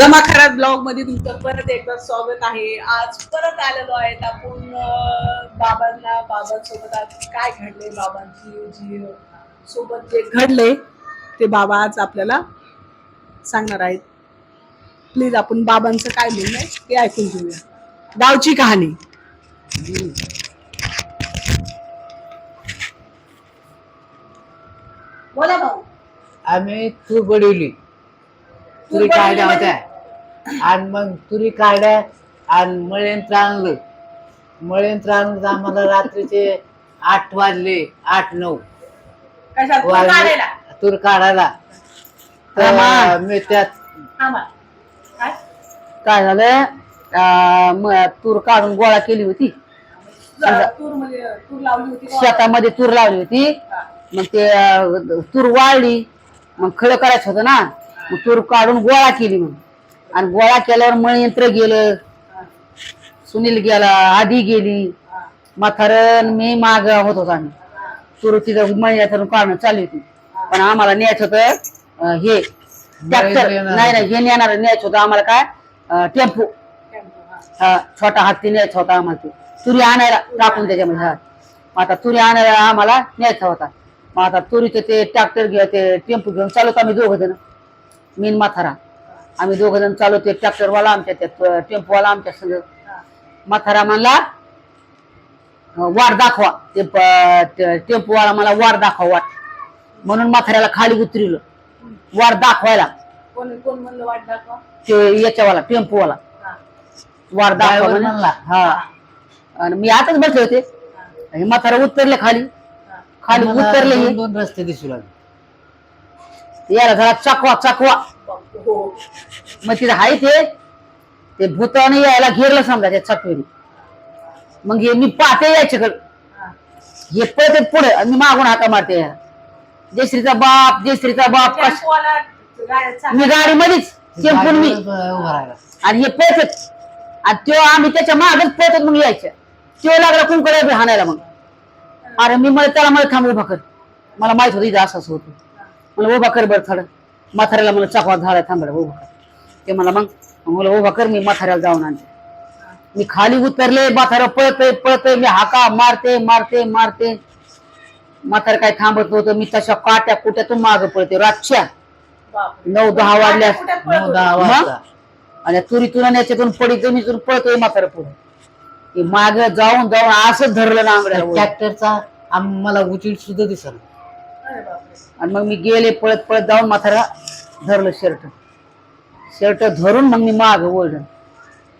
रमा खरात ब्लॉगमध्ये तुमचं परत एकदा स्वागत आहे. आज परत आलेलो आहेत आपण बाबांना बाबांसोबत आज काय घडले बाबांची जी सोबत जे घडले ते बाबा आज आपल्याला सांगणार आहेत. प्लीज आपण बाबांचं काय म्हणणं आहे ते ऐकून घेऊया. गावची कहाणी. बोला भाऊ. आम्ही तूर बडवली तुरी काढल्या बडवली होत्या आणि मग तुरी काढल्या आणि मळयंत्र आणलं. मळयंत्र आणलं तर आम्हाला रात्रीचे आठ वाजले आठ नऊ. कशात तूर वाजले. काढायला? तूर काढायला. आम्हा. तर मी त्यात काय? काय झालं अं, म- तूर काढून गोळा केली होती. तूरमध्ये तूर लावली होती का? शेतामध्ये तूर लावली होती. हा. मग ते अं, तूर वाळली. मग खळ करायचं होतं ना. मग तूर काढून गोळा केली मग. आणि गोळा केल्यावर मळ यंत्र गेलं. सुनील गेला आधी गेली. म्हातारण मी माग होत होतो आम्ही. तूर तिथं मळ यंत्र काढणं चालू होती पण आम्हाला न्यायचं होतं हे ट्रॅक्टर. नाही नाही. हे नेणार न्यायचं होतं आम्हाला काय? टेम्पो. हा. छोटा हत्ती न्यायचा होता आम्हाला ते. तुरी आणायला टाकून त्याच्यामध्ये हा. मग आता तुरी आणायला आम्हाला न्यायचा होता. मग आता तुरीचं ते ट्रॅक्टर घे ते टेम्पो घेऊन चालवतो आम्ही दोघ जण. मीन माथारा आम्ही दोघ जण चालवतो ट्रॅक्टरवाला आमच्या त्या टेम्पोवाला आमच्या संग. माथारा म्हणला वाट दाखवा ते टेम्पोवाला मला वाट दाखवा वाट म्हणून माथाऱ्याला खाली उतरिलं वाट दाखवायला कोण कोण म्हणलं वाट दाखवा ते याच्यावाला टेम्पोवाला. वाट दाखवा. म्हणला. हा आणि मी आताच बसले होते हा. म्हातारा उतरले खाली. खाली उतरले दोन हे. दोन रस्ते दिसू लागले याला घरात चकवा चकवा हो. मग तिथे आहे ते. ते भूताने यायला घेरलं समजा त्या चकवेने. मग हे मी पाहते याच्याकडे. हा. हे पळते पुढे आणि मी मागून हाका मारते जयश्रीचा बाप जयश्रीचा बाप कश टेम्पोवाला गाड्या चालल्या. मी गाडी मध्येच टेम्पून मी. आणि हे पळतात. आणि तो आम्ही त्याच्या मागच पळतात मग यायचं तो लागला कुंकडे हाणायला मग. अरे मी मला त्याला मला थांब उभा कर मला माहीत होतं इथं असं असं होतं. मला उभा कर बरं थोडं. म्हाताऱ्याला मला चकवा झाला थांबला उभा कर. ते मला मग? मला उभा कर मी म्हाताऱ्याला जाऊन आणते. मी खाली उतरले म्हातारा पळतय पळतय मी हाका मारते मारते मारते. म्हातारा काय थांबत नव्हतं मी तशा काट्या कुट्यातून माग पळते? रातच्या. नऊ दहा वाजल्या. पळत नऊ? दहा? वाजता. आणि तुरीतून आणि याच्यातून पडी जमीतून पळतोय म्हातारा पुढे. माग जाऊन जाऊन असंच धरलं ना आंगड्यावर ट्रॅक्टरचा मला उचील सुद्धा बापरे. आणि मग मी गेले पळत पळत जाऊन म्हातारा धरलं शर्ट. शर्ट धरून मग मी माग ओढलं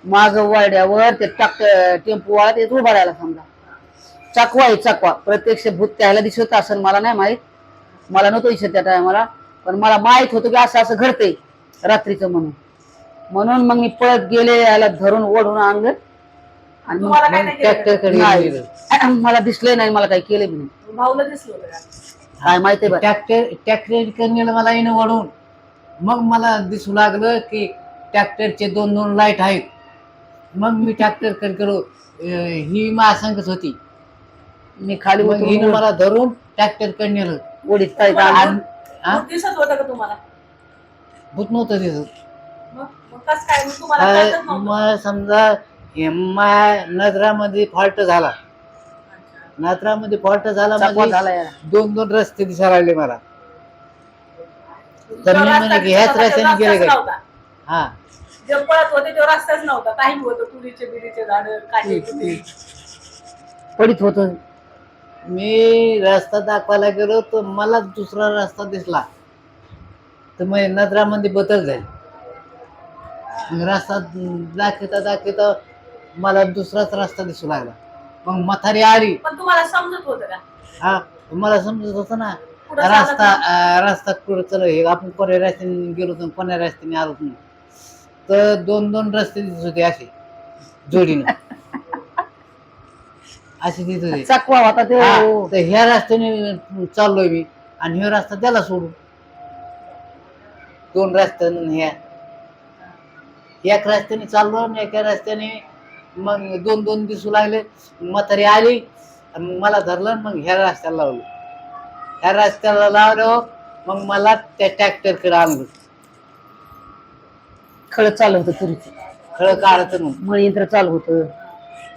माग वळड्यावर ते टाक टेम्पो वाला ते उभा राहायला समजा. चकवा आहे चकवा. प्रत्यक्ष भूत त्याला दिसत असेल मला नाही माहीत. मला नव्हतं दिसत त्या टायमाला. पण मला माहीत होतं की असं असं घडतंय रात्रीचं म्हणून. म्हणून मग मी पळत गेले याला धरून ओढून आणलं. आणि मग? ट्रॅक्टरकडे. मला दिसलंय नाही मला काही केलं बी नाही. भाऊला दिसलं? काय माहितीये बरं ट्रॅक्टर ट्रॅक्टर नेलं मला येणं वळून मग मला दिसू लागलं की ट्रॅक्टरचे दोन दोन लाइट आहेत. मग मी ट्रॅक्टर कर करू अं, ही माझ्या होती. मी खाली मग हिनं मला धरून ट्रॅक्टरकडे नेलं उडीत काय आणि- भूत- हा? भूत दिसत होतं का तुम्हाला? भूत नव्हतं दिसत मग मग कसं काय? मग तुम्हाला अं, कळतच नव्हतं? मग समजा हे माया नजरामध्ये फॉल्ट झाला. अच्छा. नजरामध्ये फॉल्ट झाला चकवा म्हणजे दोन दोन रस्ते दिसायला लागले मला. तर मी म्हणे की ह्याच रस्त्याने गेले? नव्हता. हा. जे पळत होते तो रस्ताच नव्हता. काही होतं तुरीचे बिरीचे झाड काटे कुटे. पडीत होत. मी रस्ता दाखवायला गेलो तर मला दुसरा रस्ता दिसला. तर मग नजरामध्ये बदल झाली. मग रस्ता दाखवता दाखवता मला दुसराच रस्ता दिसू लागला. मग म्हातारी आली. पण तुम्हाला समजत होतं का? हा मला समजत होतं ना. पुढं चालत रस्ता अं, रस्ता कुठं चल हे आपण कोण्या रस्त्याने गेलो होतो कोण्या रस्त्याने आलो होतो? तर दोन दोन रस्ते दिसत होते असे जोडीने. असे दिसत होते. चकवा होता ते. हा, तर ह्या रस्त्याने चाललोय मी आणि ह्या रस्ता त्याला सोडून. दोन रस्त्याने ह्या. एक रस्त्याने चाललो आणि एका रस्त्याने मग दोन दोन दिसू लागले म्हातारी आली आणि मला धरलं आणि मग ह्या रस्त्याला लावलं. ह्या रस्त्याला लावलं मग मला त्या ट्रॅक्टरकडे आणलं. खळ चालू होतं तुरीचं खळ काढत मग मळ यंत्र चालू होतं.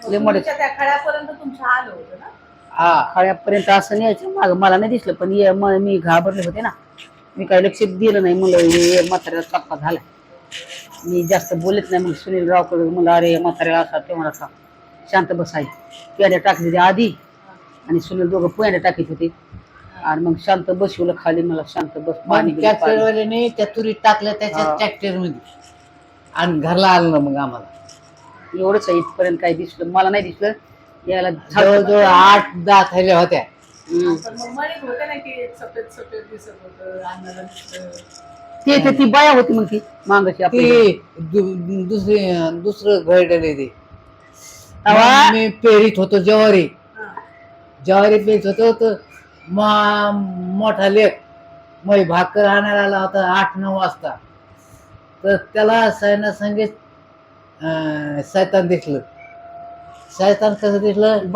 लय मोठे. तुमच्या त्या खड्यापर्यंत तुमचं आलं होतं ना? हा. खळ्यापर्यंत असं न्यायचं माग मला नाही दिसलं पण ये- म- मी घाबरले होते ना. मी काही लक्ष दिलं नाही म्हणलं हे म्हाताऱ्याला चप्पा झाला. मी जास्त बोलत नाही. मग सुनील रावकडे म्हणलं अरे म्हाताऱ्याला असा ते म्हणा शांत बसाय पेड्या टाकले ते आधी. आणि सुनील दोघं पेड्या टाकीत होते. आणि मग शांत बसवलं खाली मला शांत बस पाणी बिणी पाणी. ट्रॅक्टरवाल्याने त्या तुरी टाकल्या त्याच्या हा. ट्रॅक्टरमध्ये आणि घरला आलं ना मग आम्हाला. एवढंच आहे इथपर्यंत काही दिसलं मला नाही दिसलं. यायला जवळजवळ आठ दहा थैल्या होत्या. हम्म. पण मग म्हणत होते ना की एक सफेद सफेद दिसत होतं अन्नाला दिसलं ते ते ती बाया होती मग ती मांगाची आपली ते दु- दुसरे दुसरं घडले ते. मग मी पेरीत होतो ज्वारी. ज्वारी पेरीत होतो तर मा मोठा लेख मग भाकर आणायला आला होता आठ नऊ वाजता. तर त्याला सैना संगीत सैतान दिसलं. सैतान कसं दिसलं?